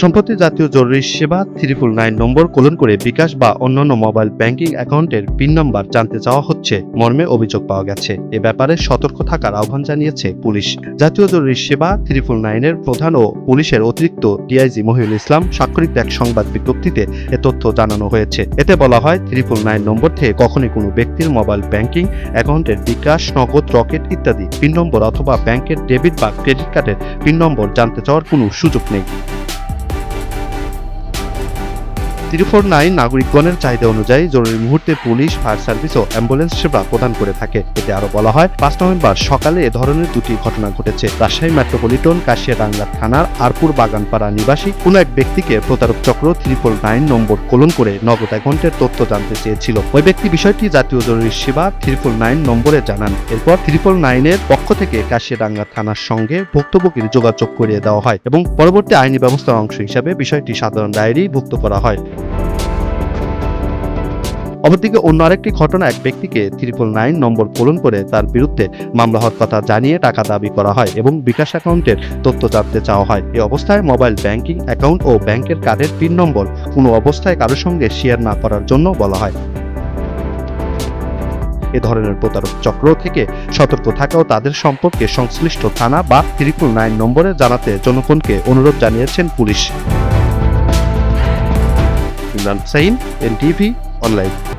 সম্প্রতি জাতীয় জরুরি সেবা ত্রিপুল নাইন নম্বর কোলন করে বিকাশ বা অন্যান্য মোবাইল ব্যাংকিং অ্যাকাউন্টের পিন নম্বর জানতে চাওয়া হচ্ছে, মর্মে অভিযোগ পাওয়া গেছে। এ ব্যাপারে সতর্ক থাকার আহ্বান জানিয়েছে পুলিশ। জাতীয় জরুরি সেবা ত্রিপুল নাইনের প্রধান ও পুলিশের অতিরিক্ত ডিআইজি মহিউল ইসলাম স্বাক্ষরিত এক সংবাদ বিজ্ঞপ্তিতে এ তথ্য জানানো হয়েছে। এতে বলা হয়, ত্রিপুল নাইন নম্বর থেকে কখনই কোনো ব্যক্তির মোবাইল ব্যাংকিং অ্যাকাউন্টের বিকাশ, নগদ, রকেট ইত্যাদি পিন নম্বর অথবা ব্যাংকের ডেবিট বা ক্রেডিট কার্ডের পিন নম্বর জানতে চাওয়ার কোনো সুযোগ নেই। থ্রি ফোর নাইন নাগরিকগণের চাহিদা অনুযায়ী জরুরি মুহূর্তে পুলিশ, ফায়ার সার্ভিস ও অ্যাম্বুলেন্স সেবা প্রদান করে থাকে। এতে আরও বলা হয়, পাঁচ নভেম্বর সকালে এ ধরনের দুটি ঘটনা ঘটেছে। রাজশাহী মেট্রোপলিটন, কাশিয়াডাঙ্গা থানার আরপুর বাগানপাড়া নিবাসী কোনো এক ব্যক্তিকে প্রতারক চক্র থ্রি ফোর নাইন নম্বর কোলন করে নগদ অ্যাকাউন্টের তথ্য জানতে চেয়েছিল। ওই ব্যক্তি বিষয়টি জাতীয় জরুরি সেবা থ্রি ফোর নাইন নম্বরে জানান। এরপর থ্রি ফোর নাইনের পক্ষ থেকে কাশিয়াডাঙ্গা থানার সঙ্গে ভুক্তভোগীর যোগাযোগ করিয়ে দেওয়া হয় এবং পরবর্তী আইনি ব্যবস্থার অংশ হিসাবে বিষয়টি সাধারণ ডায়েরি ভুক্ত করা হয়। অপরদিকে অন্য আরেকটি ঘটনা এক ব্যক্তিকে ত্রিপল নাইন নম্বর পূরণ করে তার বিরুদ্ধে মামলা হওয়ার কথা জানিয়ে টাকা দাবি করা হয় এবং বিকাশ অ্যাকাউন্টের তথ্য জানতে চাওয়া হয়। এই অবস্থায় মোবাইল ব্যাংকিং অ্যাকাউন্ট ও ব্যাংকের কার্ডের পিন নম্বর কোনো অবস্থায় কারোর সঙ্গে শেয়ার না করার জন্য বলা হয়। এ ধরনের প্রতারক চক্র থেকে সতর্ক থাকা ও তাদের সম্পর্কে সংশ্লিষ্ট থানা বা ত্রিপুল নাইন নম্বরে জানাতে জনগণকে অনুরোধ জানিয়েছেন police. Imran Sain, NTV, online.